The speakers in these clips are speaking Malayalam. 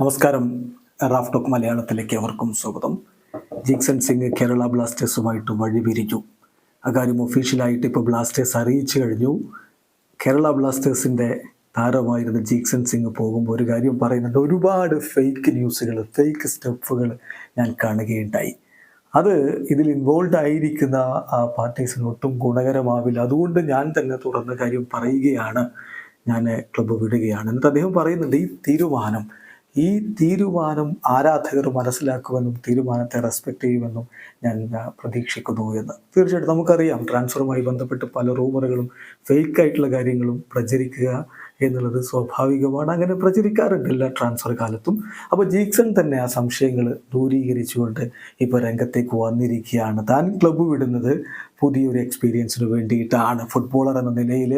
നമസ്കാരം. റാഫ് ടോക്ക് മലയാളത്തിലേക്ക് അവർക്കും സ്വാഗതം. ജിക്സൺ സിംഗ് കേരള ബ്ലാസ്റ്റേഴ്സുമായിട്ട് വഴിപിരിഞ്ഞു. അക്കാര്യം ഒഫീഷ്യലായിട്ട് ഇപ്പോൾ ബ്ലാസ്റ്റേഴ്സ് അറിയിച്ചു കഴിഞ്ഞു. കേരള ബ്ലാസ്റ്റേഴ്സിന്റെ താരമായിരുന്ന ജീക്സൺ സിംഗ് പോകുമ്പോൾ ഒരു കാര്യം പറയുന്നുണ്ട്. ഒരുപാട് ഫേക്ക് ന്യൂസുകൾ ഫേക്ക് സ്റ്റെപ്പുകൾ ഞാൻ കാണുകയുണ്ടായി. അത് ഇതിൽ ഇൻവോൾവ് ആയിരിക്കുന്ന ആ പാർട്ടീസിന് ഒട്ടും ഗുണകരമാവില്ല. അതുകൊണ്ട് ഞാൻ തന്നെ തുറന്ന കാര്യം പറയുകയാണ്. ഞാൻ ക്ലബ്ബ് വിടുകയാണ്. എന്നിട്ട് അദ്ദേഹം പറയുന്നുണ്ട് ഈ തീരുമാനം ഈ തീരുമാനം ആരാധകർ മനസ്സിലാക്കുമെന്നും തീരുമാനത്തെ റെസ്പെക്ട് ചെയ്യുമെന്നും ഞാൻ പ്രതീക്ഷിക്കുന്നു എന്ന്. തീർച്ചയായിട്ടും നമുക്കറിയാം ട്രാൻസ്ഫറുമായി ബന്ധപ്പെട്ട് പല റൂമറുകളും ഫേക്ക് ആയിട്ടുള്ള കാര്യങ്ങളും പ്രചരിക്കുക എന്നുള്ളത് സ്വാഭാവികമാണ്. അങ്ങനെ പ്രചരിക്കാറുണ്ട് എല്ലാ ട്രാൻസ്ഫർ കാലത്തും. അപ്പോൾ ജീക്സൺ തന്നെ ആ സംശയങ്ങൾ ദൂരീകരിച്ചുകൊണ്ട് ഇപ്പോൾ രംഗത്തേക്ക് വന്നിരിക്കുകയാണ്. താൻ ക്ലബ്ബ് വിടുന്നത് പുതിയൊരു എക്സ്പീരിയൻസിന് വേണ്ടിയിട്ടാണ്. ഫുട്ബോളർ എന്ന നിലയിൽ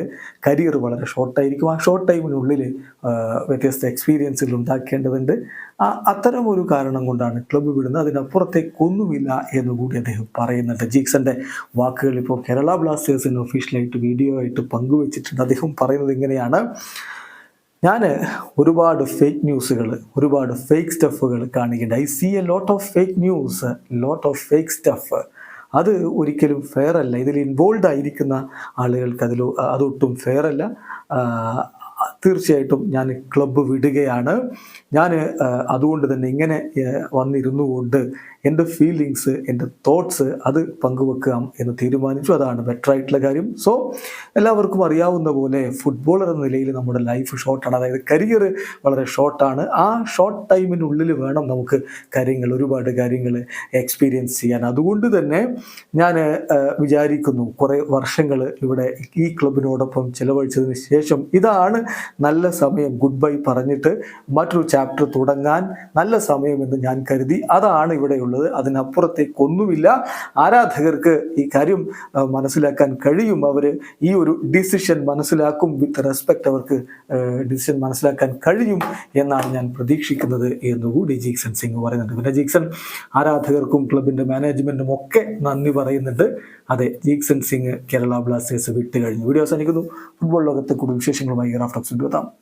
കരിയർ വളരെ ഷോർട്ടായിരിക്കും ആ ഷോർട്ട് ടൈമിനുള്ളിൽ വ്യത്യസ്ത എക്സ്പീരിയൻസുകൾ ഉണ്ടാക്കേണ്ടതുണ്ട്. അത്തരം ഒരു കാരണം കൊണ്ടാണ് ക്ലബ്ബ് വിടുന്നത്. അതിനപ്പുറത്തേക്കൊന്നുമില്ല എന്ന് കൂടി അദ്ദേഹം പറയുന്നുണ്ട്. ജീക്സന്റെ വാക്കുകൾ ഇപ്പോൾ കേരള ബ്ലാസ്റ്റേഴ്സിന് ഒഫീഷ്യലായിട്ട് വീഡിയോ ആയിട്ട് പങ്കുവച്ചിട്ടുണ്ട്. അദ്ദേഹം പറയുന്നത് ഇങ്ങനെയാണ്. ഞാൻ ഒരുപാട് ഫേക്ക് ന്യൂസുകൾ ഒരുപാട് ഫേക്ക് സ്റ്റഫുകൾ കാണിക്കേണ്ട I see a lot of fake news lot of fake stuff അത് ഒരിക്കലും ഫെയർ അല്ല. ഇതിൽ ഇൻവോൾവ് ആയിരിക്കുന്ന ആളുകൾക്ക് അതിൽ അതൊട്ടും ഫെയർ അല്ല. തീർച്ചയായിട്ടും ഞാൻ ക്ലബ്ബ് വിടുകയാണ്. ഞാൻ അതുകൊണ്ട് തന്നെ ഇങ്ങനെ വന്നിരുന്നു കൊണ്ട് എന്റെ ഫീലിങ്സ് എന്റെ തോട്ട്സ് അത് പങ്കുവെക്കാം എന്ന് തീരുമാനിച്ചു. അതാണ് ബെറ്റർ ആയിട്ടുള്ള കാര്യം. സോ എല്ലാവർക്കും അറിയാവുന്ന പോലെ ഫുട്ബോളർ എന്ന നിലയിൽ നമ്മുടെ ലൈഫ് ഷോർട്ടാണ് അതായത് കരിയർ വളരെ ഷോർട്ടാണ് ആ ഷോർട്ട് ടൈമിനുള്ളിൽ വേണം നമുക്ക് കാര്യങ്ങൾ ഒരുപാട് കാര്യങ്ങൾ എക്സ്പീരിയൻസ് ചെയ്യാൻ. അതുകൊണ്ട് തന്നെ ഞാൻ വിചാരിക്കുന്നു കുറേ വർഷങ്ങൾ ഇവിടെ ഈ ക്ലബിനോടൊപ്പം ചിലവഴിച്ചതിന് ശേഷം ഇതാണ് നല്ല സമയം ഗുഡ് ബൈ പറഞ്ഞിട്ട് മറ്റൊരു ചാപ്റ്റർ തുടങ്ങാൻ നല്ല സമയമെന്ന് ഞാൻ കരുതി. അതാണ് ഇവിടെയുള്ളത് അതിനപ്പുറത്തേക്കൊന്നുമില്ല ആരാധകർക്ക് ഈ കാര്യം മനസ്സിലാക്കാൻ കഴിയും. അവർ ഈ ഒരു ഡിസിഷൻ മനസ്സിലാക്കും. വിത്ത് റെസ്പെക്ട് അവർക്ക് ഡിസിഷൻ മനസ്സിലാക്കാൻ കഴിയും എന്നാണ് ഞാൻ പ്രതീക്ഷിക്കുന്നത് എന്നുകൂടി ജീക്സൺ സിംഗ് പറയുന്നുണ്ട്. പിന്നെ ജീക്സൺ ആരാധകർക്കും ക്ലബിന്റെ മാനേജ്മെന്റും ഒക്കെ നന്ദി പറയുന്നുണ്ട്. അതെ ജീക്സൺ സിംഗ് കേരള ബ്ലാസ്റ്റേഴ്സ് വിട്ട് കഴിഞ്ഞു വീഡിയോ അവസാനിക്കുന്നു. ഫുട്ബോൾ ലോകത്തെ കൂടുതൽ വിശേഷങ്ങളുമായി от себя там.